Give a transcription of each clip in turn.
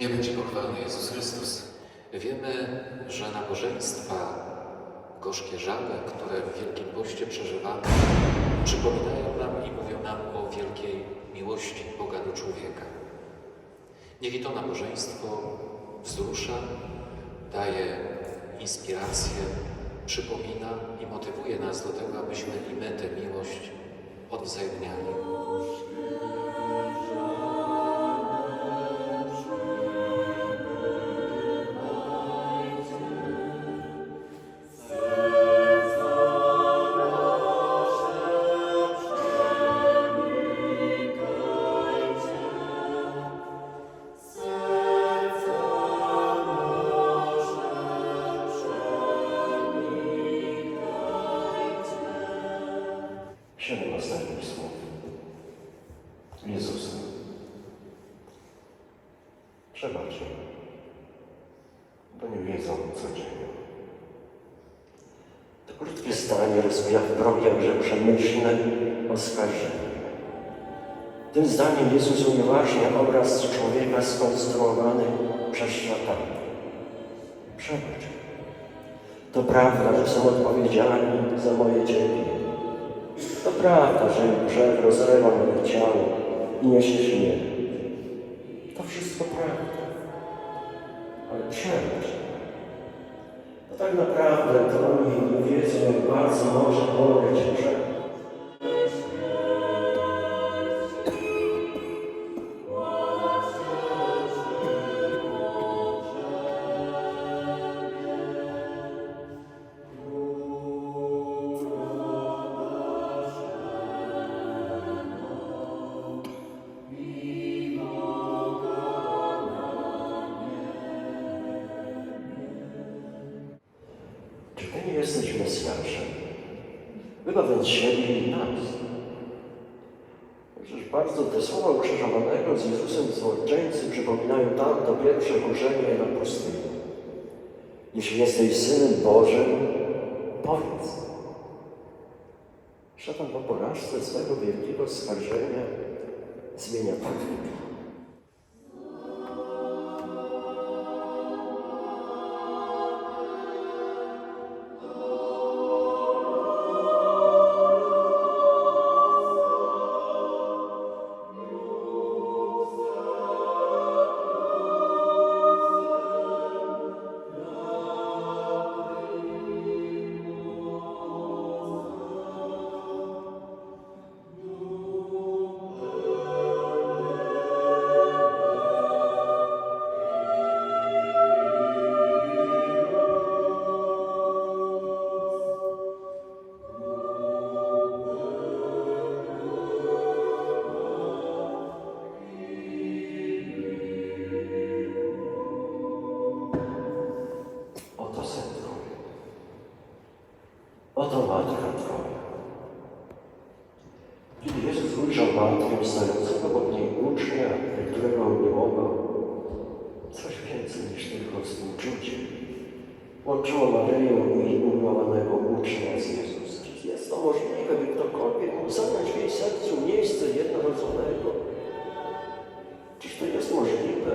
Nie będzie pochwalony Jezus Chrystus. Wiemy, że nabożeństwa, gorzkie żale, które w Wielkim Poście przeżywamy, przypominają nam i mówią nam o wielkiej miłości Boga do człowieka. Niech i to nabożeństwo wzrusza, daje inspirację, przypomina i motywuje nas do tego, abyśmy i my tę miłość odwzajemniali. Siedem ostatnich słów Jezusa. Przebacz im, bo nie wiedzą, co czynią. To krótkie stanie rozwija w promiarze przemyślne oskarżenie. Tym zdaniem Jezus unieważnia obraz człowieka skonstruowany przez szatana. Przebacz. To prawda, że są odpowiedzialni za moje cierpienie. To prawda, że grzech rozlewa moje ciało i niesie śmierć. To wszystko prawda. Ale przemyśl. To tak naprawdę to oni nie wiedzą, jak bardzo może boleć grzech. Czy Ty nie jesteś Mesjaszem? Wybaw więc siebie i nas. Przecież bardzo te słowa ukrzyżowanego z Jezusem złoczyńcy przypominają tam to pierwsze kurzenie na pustyni. Jeśli jesteś Synem Bożym, powiedz. Szatan po porażce swego wielkiego skarżenia zmienia taktykę. Oto matka Twoja. Kiedy Jezus ujrzał matkę stojącego obok niej ucznia, którego miłował, coś więcej niż tylko współczucie. Łączyło Maryję i umiłowanego ucznia z Jezusem. Jest to możliwe, by ktokolwiek mógł zająć w jej sercu miejsce jednorodzonego? Czyż to jest możliwe?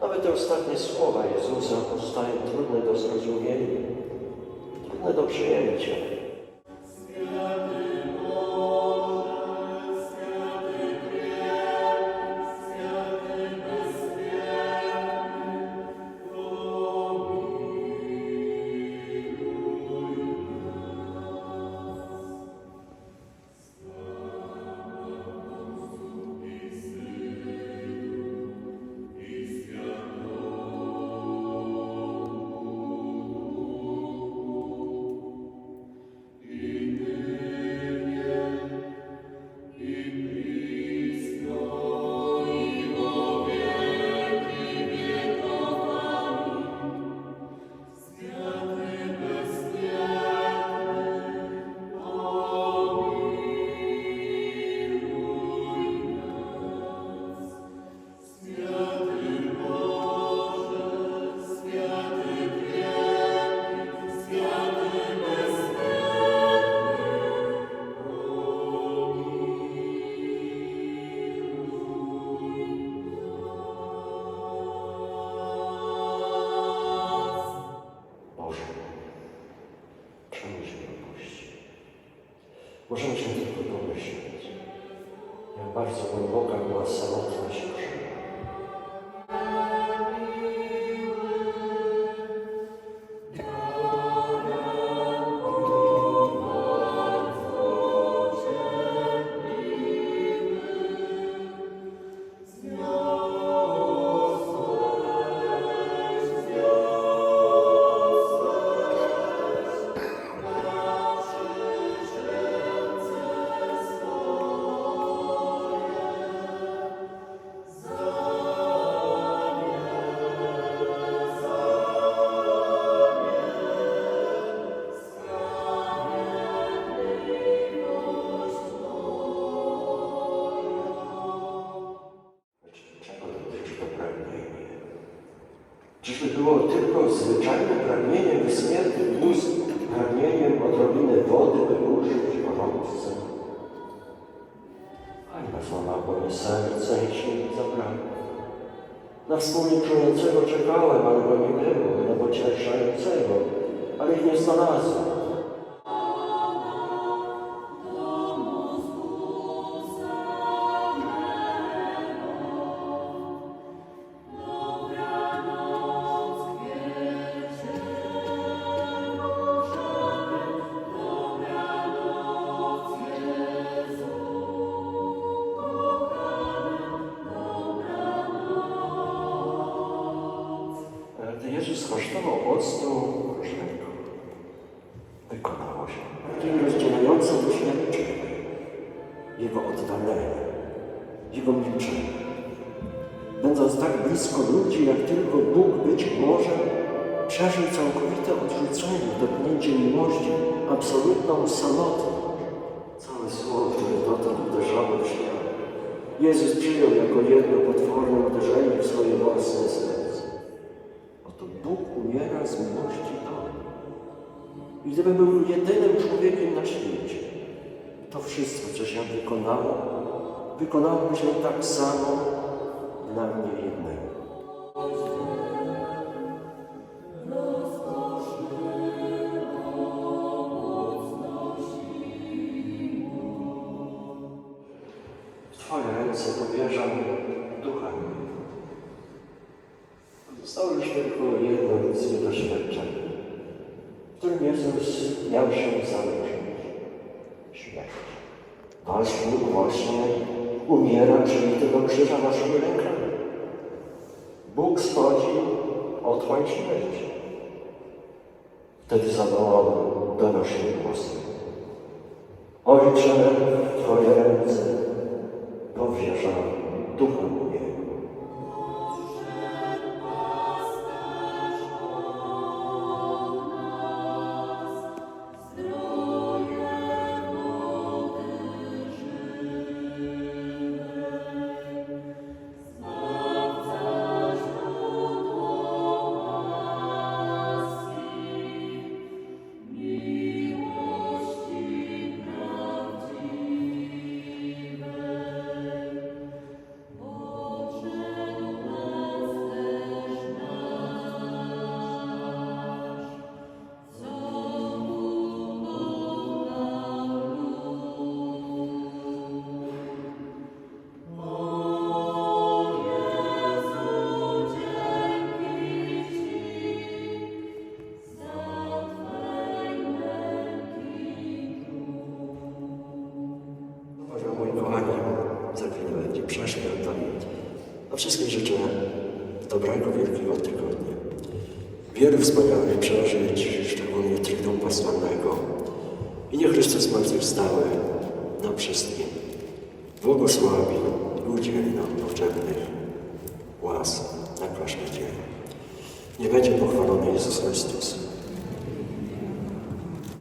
Nawet te ostatnie słowa Jezusa pozostają trudne do zrozumienia, trudne do przyjęcia. Możemy się tylko domyśleć, jak bardzo głęboka była samotność krzyża. Czyżby było tylko zwyczajne pragnienie wysmiętych ust, pragnieniem odrobiny wody, by użyć gorące? Hańba złamała moje serce i się mi zabrakło. Na wspólnie czującego czekałem, ale go nie było, na pocieszającego, ale ich nie znalazłem. Jego milczenie. Będąc tak blisko ludzi, jak tylko Bóg być może, przeżył całkowite odrzucenie, dotknięcie miłości, absolutną samotność. Całe słowo, które dotąd uderzało w świat. Jezus przyjął jako jedno potworne uderzenie w swoje własne serce. Oto Bóg umiera z miłości do. I gdybym był jedynym człowiekiem na świecie, to wszystko, co się wykonało, wykonałoby się tak samo dla mnie jednego. Twoje ręce powierzam mojego. Zostało już tylko jedno ludzkie doświadczenie, w którym Jezus miał się zanurzyć. Śmierć. Właśnie, właśnie umiera przy tego krzyża naszymi rękami. Bóg schodzi otchłań śmierci. Wtedy zawołał donośny głosem. Ojcze, dobrego, wielkiego tygodnia. Wielu wspaniałych przeżyć, szczególnie Tridu Paschalnego. I niech Chrystus zmartwychwstały nam wszystkim błogosławi i udzieli nam potrzebnych łask na każdy dzień. Nie będzie pochwalony Jezus Chrystus.